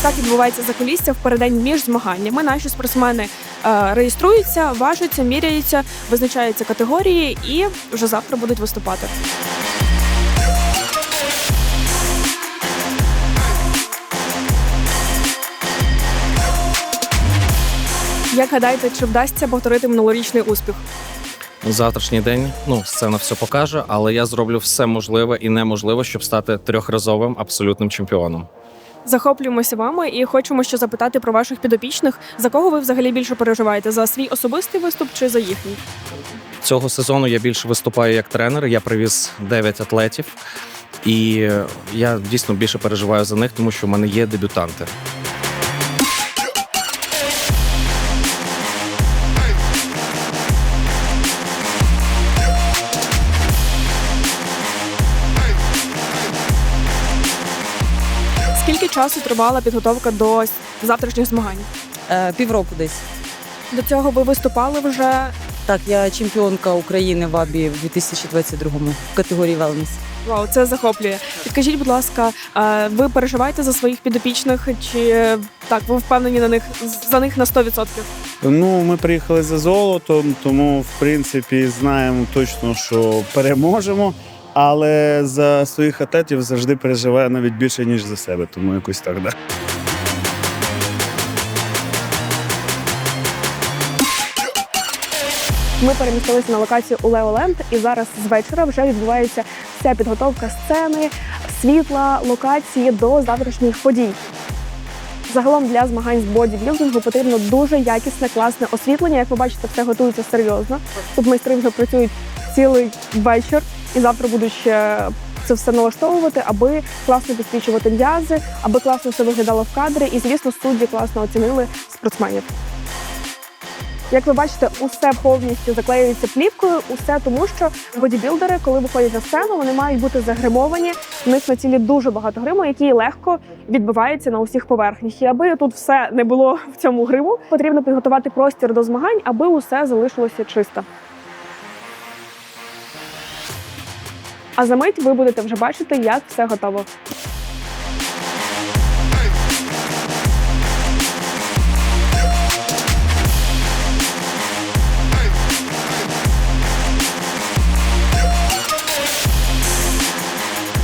Ось так відбувається закулісся в переддень між змаганнями. Наші спортсмени е, реєструються, важаться, міряються, визначаються категорії і вже завтра будуть виступати. Як гадаєте, чи вдасться повторити минулорічний успіх? Завтрашній день ну сцена все покаже, але я зроблю все можливе і неможливе, щоб стати трьохразовим абсолютним чемпіоном. Захоплюємося вами і хочемо ще запитати про ваших підопічних. За кого ви взагалі більше переживаєте? За свій особистий виступ чи за їхній? Цього сезону я більше виступаю як тренер. Я привіз 9 атлетів, і я дійсно більше переживаю за них, тому що в мене є дебютанти. Часу тривала підготовка до завтрашніх змагань? Е, Півроку десь. До цього ви виступали вже. Так, я чемпіонка України в АБІ в 2022-му в категорії Велнес. Вау, це захоплює. Підкажіть, будь ласка, е, ви переживаєте за своїх підопічних, чи е, так ви впевнені на них за них на 100%? Ну, ми приїхали за золотом, тому в принципі знаємо точно, що переможемо. Але за своїх атлетів завжди переживаю навіть більше, ніж за себе, тому якось так, да. Ми перемістилися на локацію у Леоленд, і зараз з вечора вже відбувається вся підготовка сцени, світла, локації до завтрашніх подій. Загалом для змагань з бодібілдингу потрібно дуже якісне, класне освітлення. Як ви бачите, все готується серйозно. Тут майстри вже працюють цілий вечір, і завтра будуть ще це все налаштовувати, аби класно підсвічувати м'язи, аби класно все виглядало в кадрі, і звісно, судді класно оцінили спортсменів. Як ви бачите, усе повністю заклеюється плівкою, усе тому, що бодібілдери, коли виходять на сцену, вони мають бути загримовані. В них на тілі дуже багато гриму, який легко відбивається на усіх поверхнях. І аби тут все не було в цьому гриму, потрібно підготувати простір до змагань, аби усе залишилося чисто. А за мить ви будете вже бачити, як все готово.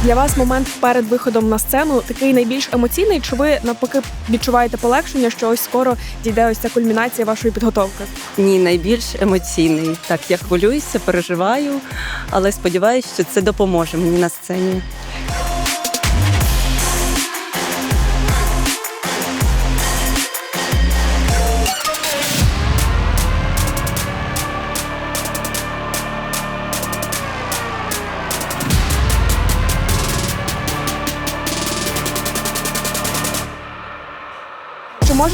Для вас момент перед виходом на сцену такий найбільш емоційний, чи ви навпаки відчуваєте полегшення, що ось скоро дійде ось ця кульмінація вашої підготовки? Ні, найбільш емоційний. Так, я хвилююся, переживаю, але сподіваюся, що це допоможе мені на сцені.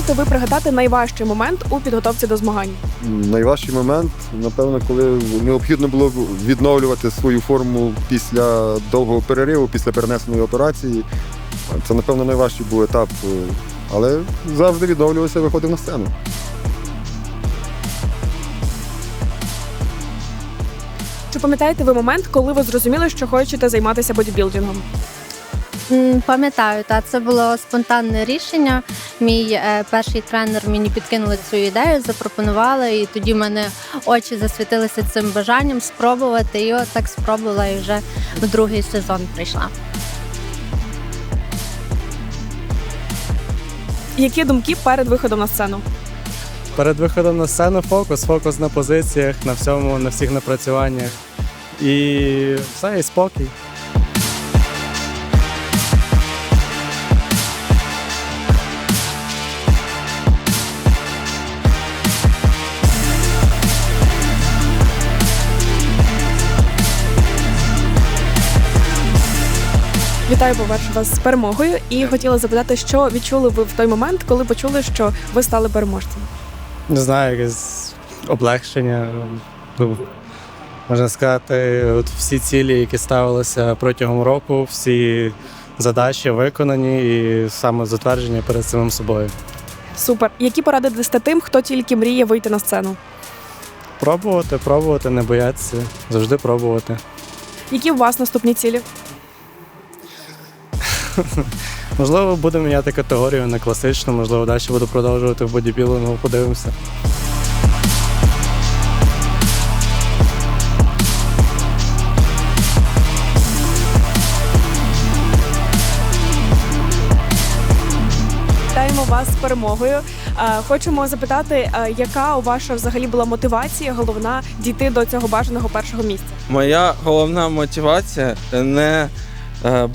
Можете ви пригадати найважчий момент у підготовці до змагань? Найважчий момент, напевно, коли необхідно було відновлювати свою форму після довгого перериву, після перенесеної операції. Це, напевно, найважчий був етап, але завжди відновлювався, виходив на сцену. Чи пам'ятаєте ви момент, коли ви зрозуміли, що хочете займатися бодібілдингом? Пам'ятаю, та це було спонтанне рішення. Мій е, перший тренер мені підкинули цю ідею, запропонували, і тоді в мене очі засвітилися цим бажанням спробувати. І от так спробувала і вже в другий сезон прийшла. Які думки перед виходом на сцену? Перед виходом на сцену фокус, фокус на позиціях, на всьому, на всіх напрацюваннях. І все, і спокій. Вітаю, по-перше, вас з перемогою. І хотіла запитати, що відчули ви в той момент, коли почули, що ви стали переможцем? Не знаю, якесь облегшення. Ну, можна сказати, от всі цілі, які ставилися протягом року, всі задачі виконані і саме затвердження перед самим собою. Супер. Які поради дасте тим, хто тільки мріє вийти на сцену? Пробувати, пробувати, не боятися, завжди пробувати. Які у вас наступні цілі? Можливо, буду міняти категорію на класичну, можливо, далі буду продовжувати в бодібілингу, подивимося. Вітаємо вас з перемогою. Е, Хочемо запитати, е, яка у ваша взагалі була мотивація головна дійти до цього бажаного першого місця? Моя головна мотивація не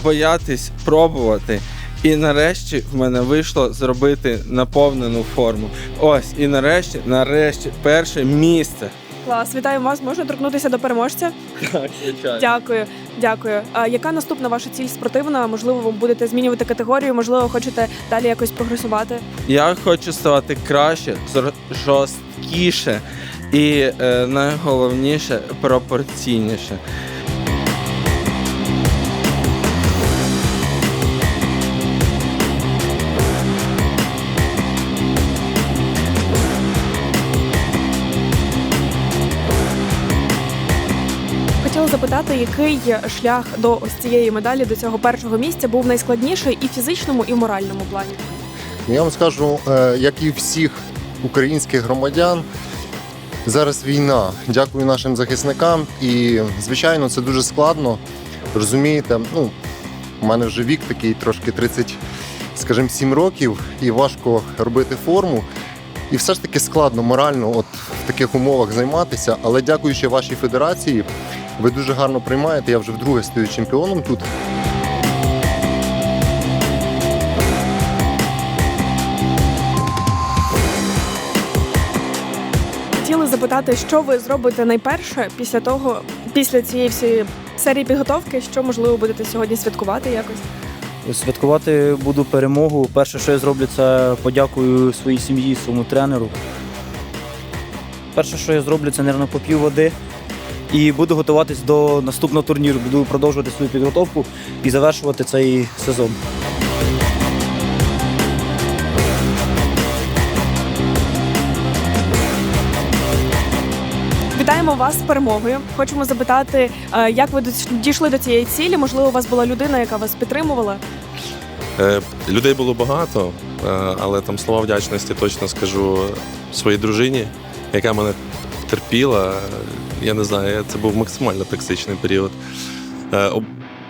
боятись пробувати. І нарешті в мене вийшло зробити наповнену форму. Ось, і нарешті, нарешті, перше місце. Клас, вітаю вас. Можна торкнутися до переможця? Так, звичайно. Дякую, дякую. А яка наступна ваша ціль спортивна? Можливо, ви будете змінювати категорію, можливо, хочете далі якось прогресувати? Я хочу ставати краще, жорсткіше і е, найголовніше пропорційніше. Запитати, який шлях до ось цієї медалі, до цього першого місця був найскладніший і в фізичному, і в моральному плані. Я вам скажу, е, як і всіх українських громадян, зараз війна. Дякую нашим захисникам. І, звичайно, це дуже складно. Розумієте, ну, у мене вже вік такий трошки 30, скажімо, 7 років, і важко робити форму. І все ж таки складно морально от в таких умовах займатися. Але дякуючи вашій федерації, ви дуже гарно приймаєте. Я вже вдруге стою чемпіоном тут. Хотіли запитати, що ви зробите найперше після того, після цієї всієї серії підготовки, що можливо будете сьогодні святкувати якось? Святкувати буду перемогу. Перше, що я зроблю, це подякую своїй сім'ї, своєму тренеру. Перше, що я зроблю, це, мабуть, поп'ю води і буду готуватись до наступного турніру. Буду продовжувати свою підготовку і завершувати цей сезон. Вітаємо вас з перемогою. Хочемо запитати, е, як ви дійшли до цієї цілі? Можливо, у вас була людина, яка вас підтримувала? Е, Людей було багато, е, але там слова вдячності точно скажу своїй дружині, яка мене терпіла. Я не знаю, це був максимально токсичний період. Е,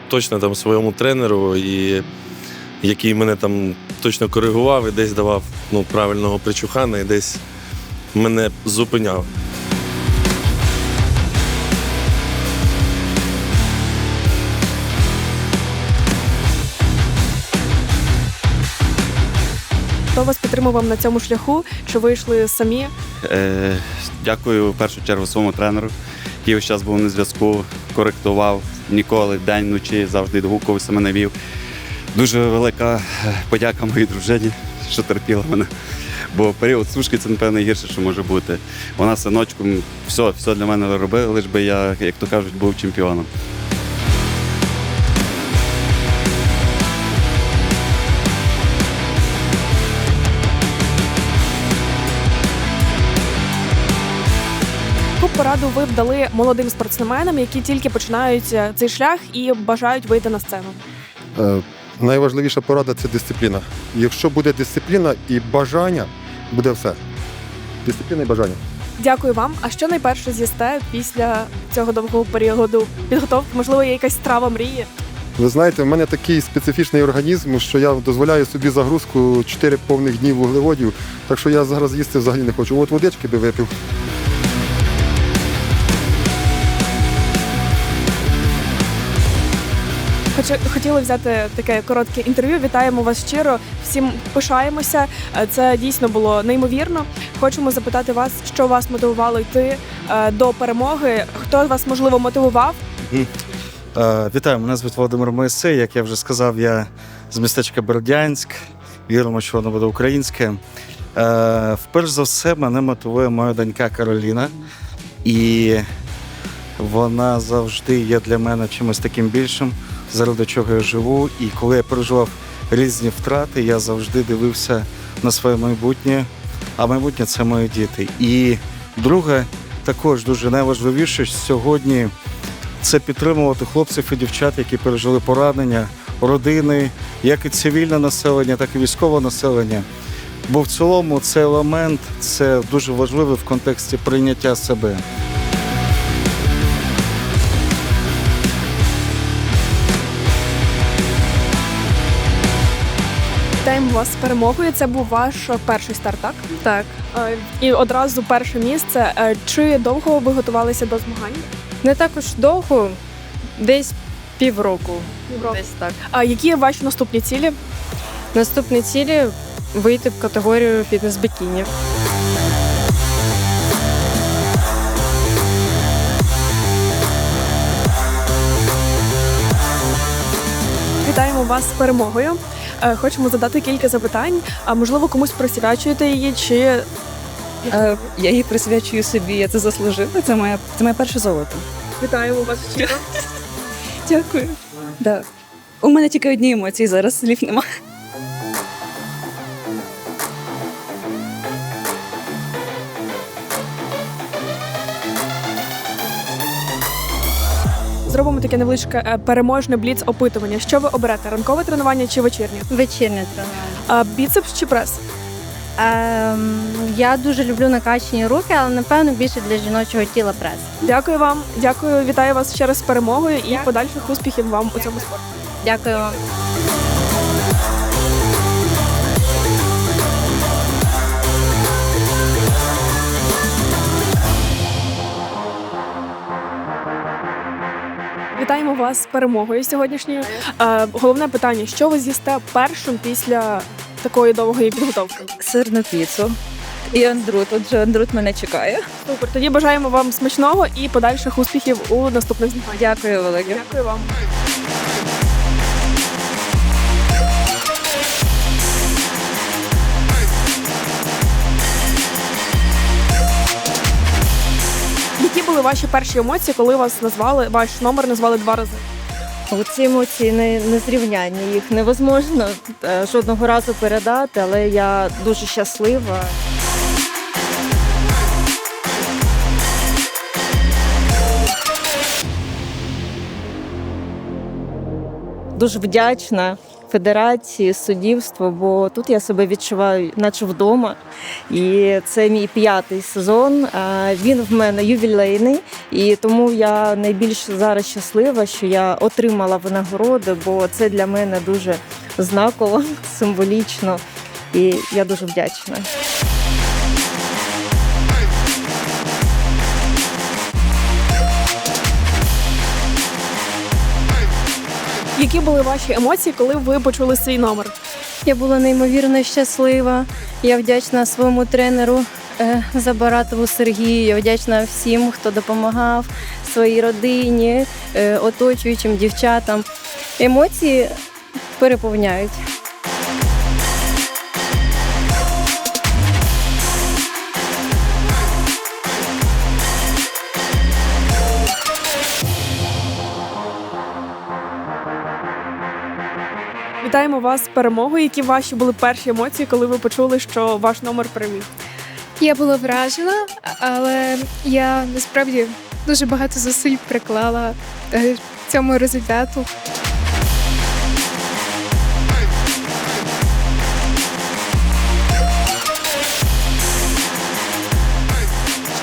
Точно там своєму тренеру, і який мене там точно коригував і десь давав ну, правильного причухана, і десь мене зупиняв. Вас підтримував на цьому шляху? Чи вийшли самі? Е, дякую в першу чергу своєму тренеру, який весь час був на зв'язку, коректував ніколи, день, вночі, завжди догукувався, мене вів. Дуже велика е, подяка моїй дружині, що терпіла мене. Бо період сушки це, напевно, найгірше, що може бути. Вона синочком все, все для мене робила, лиш би я, як то кажуть, був чемпіоном. Пораду ви б дали молодим спортсменам, які тільки починають е, цей шлях і бажають вийти на сцену? Е, Найважливіша порада це дисципліна. Якщо буде дисципліна і бажання, буде все. Дисципліна і бажання. Дякую вам. А що найперше з'їсте після цього довгого періоду підготовки? Можливо, є якась страва мрії? Ви знаєте, в мене такий специфічний організм, що я дозволяю собі загрузку 4 повних днів вуглеводів, так що я зараз їсти взагалі не хочу. От водички би випив. Хотіли взяти таке коротке інтерв'ю. Вітаємо вас щиро. Всім пишаємося. Е, Це дійсно було неймовірно. Хочемо запитати вас, що вас мотивувало йти е, до перемоги. Хто вас можливо мотивував? Е, Вітаю, мене звуть Володимир Моїсей. Як я вже сказав, я з містечка Бердянськ. Віримо, що воно буде українське. Е, Вперш за все, мене мотивує моя донька Кароліна. І вона завжди є для мене чимось таким більшим, заради чого я живу. І коли я переживав різні втрати, я завжди дивився на своє майбутнє. А майбутнє це мої діти. І друге, також дуже найважливіше сьогодні це підтримувати хлопців і дівчат, які пережили поранення, родини, як і цивільне населення, так і військове населення. Бо в цілому цей елемент це дуже важливий в контексті прийняття себе. Вітаємо вас з перемогою. Це був ваш перший старт, так? Так. Е, І одразу перше місце. Е, Чи довго ви готувалися до змагань? Не також довго, десь півроку. Півроку. Десь так. А які ваші наступні цілі? Наступні цілі вийти в категорію фітнес-бікіні. Вітаємо вас з перемогою. Е, Хочемо задати кілька запитань. А можливо, комусь присвячуєте її, чи Е, Я її присвячую собі, я це заслужила. Це моє, це моє перше золото. вітаємо вас вчора. Дякую. Да. У мене тільки одні емоції зараз, слів нема. Зробимо таке невеличке е, переможне бліц опитування. Що ви оберете? Ранкове тренування чи вечірнє? Вечірнє тренування. А біцепс чи прес? Ем, я дуже люблю накачані руки, але напевно більше для жіночого тіла прес. Дякую вам. Дякую, вітаю вас ще раз з перемогою і подальших успіхів вам у цьому спорті. Дякую вам. Вітаємо вас з перемогою сьогоднішньою. Е, головне питання: що ви з'їсте першим після такої довгої підготовки? Сирну піцу. І Андрут, отже, Андрут мене чекає. Супер. Тоді бажаємо вам смачного і подальших успіхів у наступних змаганнях. Дякую, велике. Дякую вам. Були ваші перші емоції, коли вас назвали, ваш номер назвали два рази? Ці емоції не, незрівнянні, їх невозможно е, жодного разу передати, але я дуже щаслива. Дуже вдячна федерації, суддівству, бо тут я себе відчуваю, наче вдома. І це мій п'ятий сезон. Е, Він в мене ювілейний, і тому я найбільш зараз щаслива, що я отримала винагороди, бо це для мене дуже знаково, символічно, і я дуже вдячна. Які були ваші емоції, коли ви почули свій номер? Я була неймовірно щаслива. Я вдячна своєму тренеру е, Забаратову Сергію. Я вдячна всім, хто допомагав своїй родині, е, оточуючим дівчатам. Емоції переповняють. Вітаємо вас з перемогою. Які ваші були перші емоції, коли ви почули, що ваш номер переміг? Я була вражена, але я насправді дуже багато зусиль приклала е, цьому результату.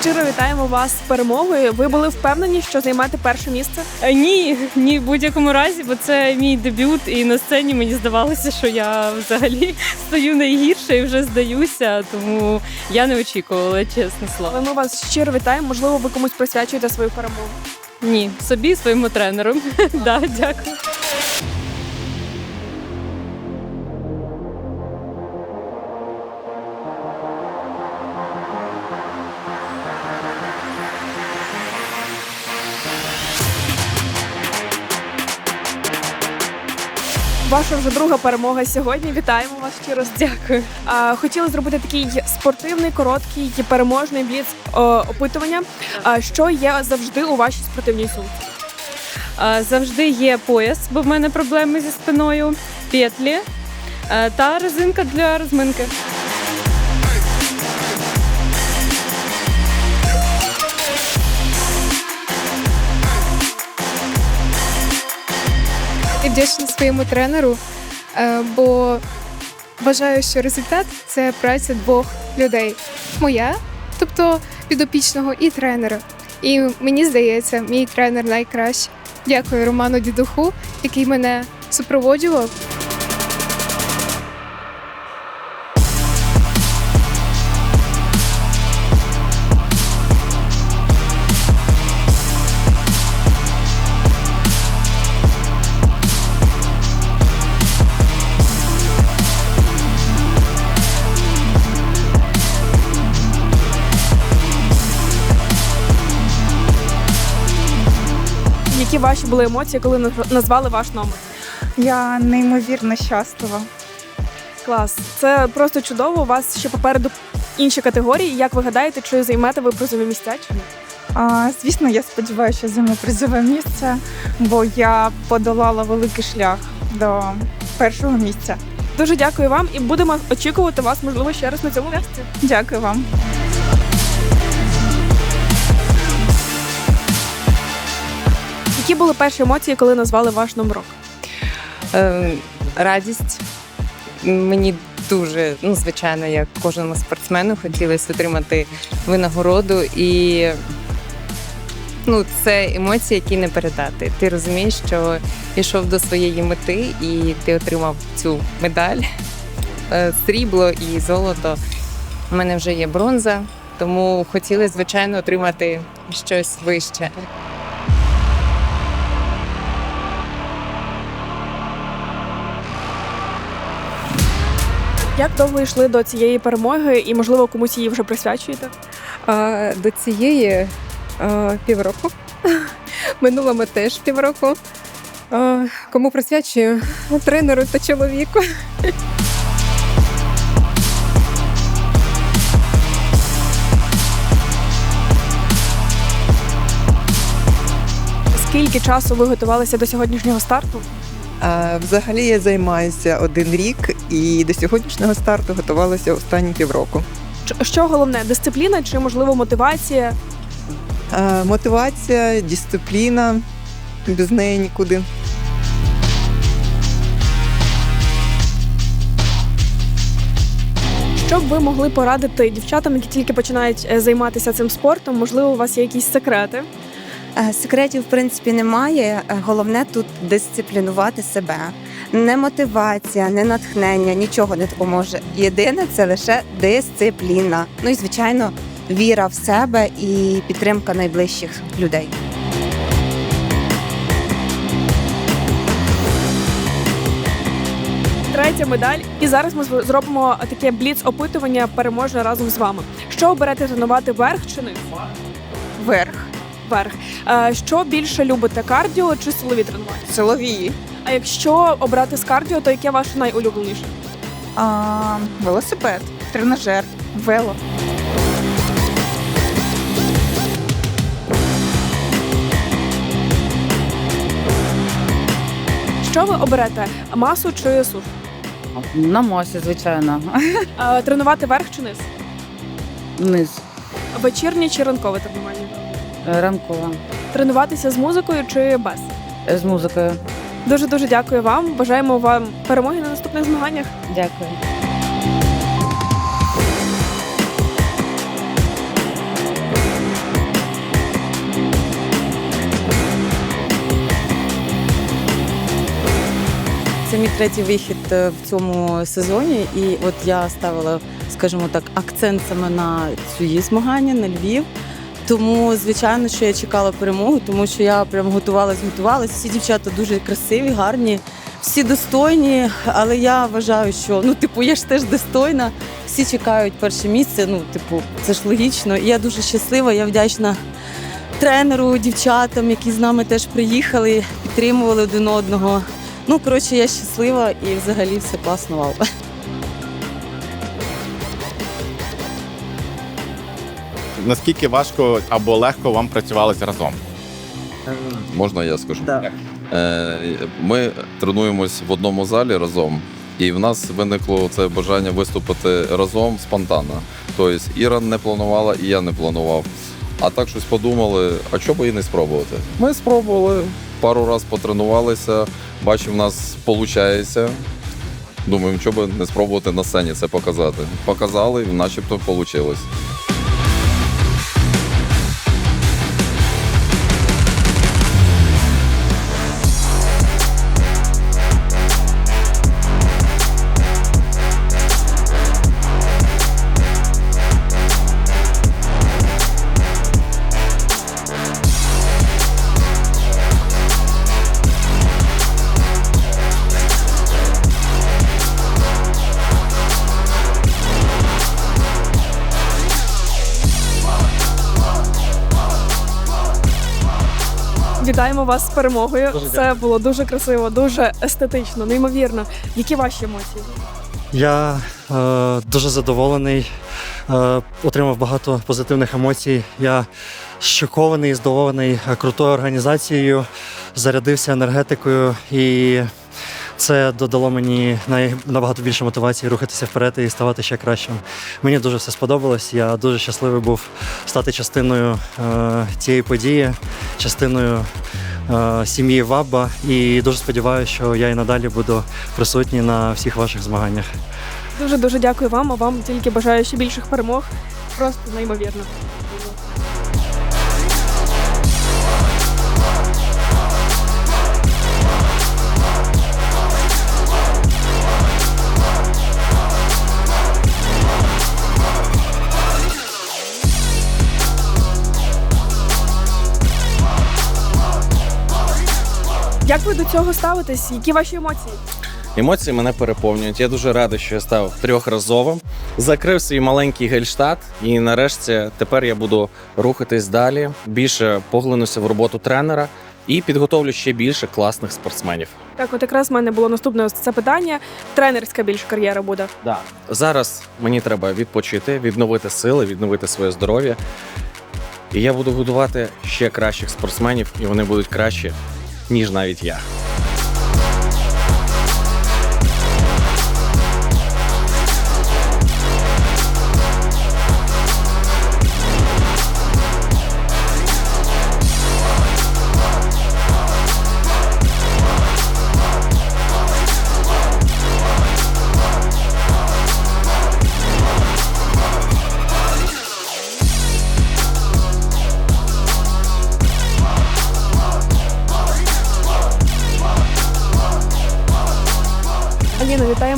Щиро вітаємо вас з перемогою. Ви були впевнені, що займете перше місце? Е, Ні, ні, в будь-якому разі, бо це мій дебют, і на сцені мені здавалося, що я взагалі стою найгірше і вже здаюся, тому я не очікувала, чесне слово. Але ми вас щиро вітаємо. Можливо, ви комусь присвячуєте свою перемогу. Ні, собі, своєму тренеру. да, дякую. Ваша вже друга перемога сьогодні. Вітаємо вас щиро. Дякую. Хотіли зробити такий спортивний, короткий, переможний бліц опитування. Що є завжди у вашій спортивній сумці? Завжди є пояс, бо в мене проблеми зі спиною, петлі та резинка для розминки. Вдячна своєму тренеру, е, бо вважаю, що результат це праця двох людей: моя, тобто підопічного, і тренера. І мені здається, мій тренер найкращий. Дякую Роману Дідуху, який мене супроводжував. Які ваші були емоції, коли назвали ваш номер? Я неймовірно щаслива. Клас. Це просто чудово. У вас ще попереду інші категорії. Як ви гадаєте, чи займете ви призові місця чи ні? А, звісно, я сподіваюся, що займу призове місце, бо я подолала великий шлях до першого місця. Дуже дякую вам і будемо очікувати вас, можливо, ще раз на цьому місці. Дякую вам. Які були перші емоції, коли назвали ваш номерок? Е, радість. Мені дуже, ну, звичайно, як кожному спортсмену, хотілося отримати винагороду. І ну, це емоції, які не передати. Ти розумієш, що йшов до своєї мети і ти отримав цю медаль, Е, срібло і золото. У мене вже є бронза, тому хотілося, звичайно, отримати щось вище. Як довго йшли до цієї перемоги, і можливо комусь її вже присвячуєте? А, до цієї а, півроку. Минулому теж півроку. А, кому присвячую тренеру та чоловіку. Скільки часу ви готувалися до сьогоднішнього старту? Взагалі я займаюся один рік і до сьогоднішнього старту готувалася останні півроку. Що головне, дисципліна чи можливо мотивація? Мотивація, дисципліна, без неї нікуди. Що б ви могли порадити дівчатам, які тільки починають е, займатися цим спортом? Можливо, у вас є якісь секрети? Е, Секретів, в принципі, немає. Е, Головне тут дисциплінувати себе. Не мотивація, не натхнення, нічого не допоможе. Єдине це лише дисципліна. Ну і звичайно, віра в себе і підтримка найближчих людей. Третя медаль. І зараз ми зробимо таке бліц опитування переможне разом з вами. Що оберете тренувати верх чи низ? Верх. Верх. Е, Що більше любите кардіо чи силові тренування? Силові. А якщо обрати з кардіо, то яке ваше найулюбленіше? А, велосипед, тренажер, вело. Що ви оберете? Масу чи суш? На масі, звичайно. Е, Тренувати верх чи низ? Низ. Вечірнє чи ранкове тренування? Ранкова. Тренуватися з музикою чи без? З музикою. Дуже дуже дякую вам. Бажаємо вам перемоги на наступних змаганнях. Дякую. Це мій третій вихід е, в цьому сезоні, і от я ставила, скажімо так, акцент саме на ці змагання, на Львів. Тому, звичайно, що я чекала перемогу, тому що я прям готувалась, готувалась. Всі дівчата дуже красиві, гарні, всі достойні. Але я вважаю, що ну, типу, я ж теж достойна. Всі чекають перше місце. Ну, типу, це ж логічно. І я дуже щаслива, я вдячна тренеру, дівчатам, які з нами теж приїхали, підтримували один одного. Ну, коротше, я щаслива і взагалі все класно вау. Наскільки важко або легко вам працювалося разом? Можна я скажу? Е, Ми тренуємось в одному залі разом, і в нас виникло це бажання виступити разом спонтанно. Тобто Іра не планувала, і я не планував. А так щось подумали, а чого би і не спробувати? Ми спробували, пару разів потренувалися, бачу, в нас виходить. Думаємо, що би не спробувати на сцені це показати. Показали, і начебто вийшло. Вітаємо вас з перемогою. Дуже Це дякую. було дуже красиво, дуже естетично, неймовірно. Які ваші емоції? Я е, дуже задоволений, е, отримав багато позитивних емоцій. Я шокований, здивований е, крутою організацією, зарядився енергетикою, і це додало мені набагато більше мотивації рухатися вперед і ставати ще кращим. Мені дуже все сподобалось. Я дуже щасливий був стати частиною е, цієї події, частиною е, сім'ї Вабба. І дуже сподіваюся, що я і надалі буду присутній на всіх ваших змаганнях. Дуже дуже дякую вам. А вам тільки бажаю ще більших перемог. Просто неймовірно. Як ви до цього ставитесь? Які ваші емоції? Емоції мене переповнюють. Я дуже радий, що я став трьохразовим. Закрив свій маленький гельштат, і нарешті тепер я буду рухатись далі. Більше поглинуся в роботу тренера і підготовлю ще більше класних спортсменів. Так, от якраз в мене було наступне це питання. Тренерська більше кар'єра буде. Да. Зараз мені треба відпочити, відновити сили, відновити своє здоров'я. І я буду годувати ще кращих спортсменів, і вони будуть кращі, ніж навіть я.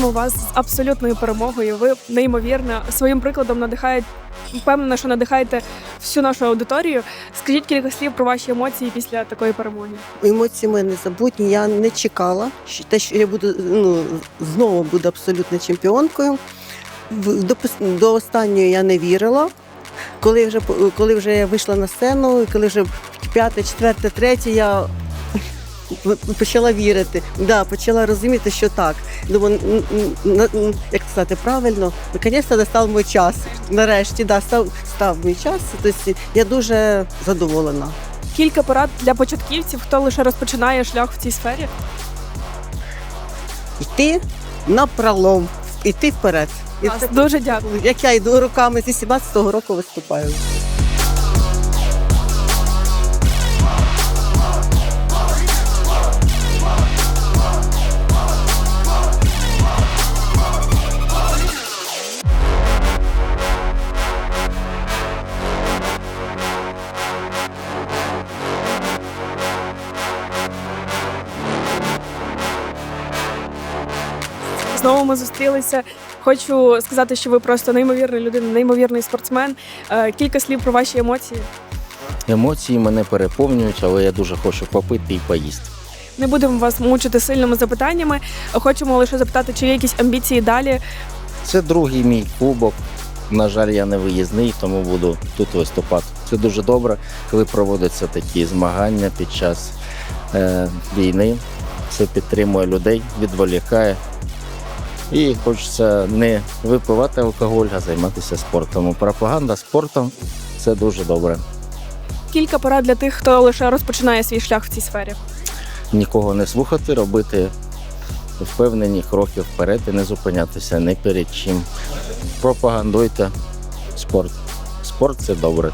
Вітаємо вас з абсолютною перемогою. Ви неймовірно своїм прикладом надихаєте. Впевнена, що надихаєте всю нашу аудиторію. Скажіть кілька слів про ваші емоції після такої перемоги. Емоції мене забутні. Я не чекала, що те, що я буду ну, знову буду абсолютно чемпіонкою. До, до останньої я не вірила. Коли вже, коли вже я вийшла на сцену, коли вже п'яте, четверте, третє, я почала вірити. Да, почала розуміти, що так. Думаю, як сказати правильно, наконець-то настав мій час. Нарешті, да, став, став мій час. Тобто я дуже задоволена. Кілька порад для початківців, хто лише розпочинає шлях в цій сфері. йти на пролом, йти вперед. І Клас, дуже дякую. Як я йду роками зі 17-го року виступаю. Зустрілися. Хочу сказати, що ви просто неймовірна людина, неймовірний спортсмен. Е, Кілька слів про ваші емоції. Емоції мене переповнюють, але я дуже хочу попити і поїсти. Не будемо вас мучити сильними запитаннями. Хочемо лише запитати, чи є якісь амбіції далі. Це другий мій кубок. На жаль, я не виїзний, тому буду тут виступати. Це дуже добре, коли проводяться такі змагання під час е, війни. Це підтримує людей, відволікає. І хочеться не випивати алкоголь, а займатися спортом. Пропаганда спортом це дуже добре. Кілька порад для тих, хто лише розпочинає свій шлях в цій сфері. Нікого не слухати, робити впевнені кроки вперед і не зупинятися ні перед чим. Пропагандуйте спорт. Спорт це добре.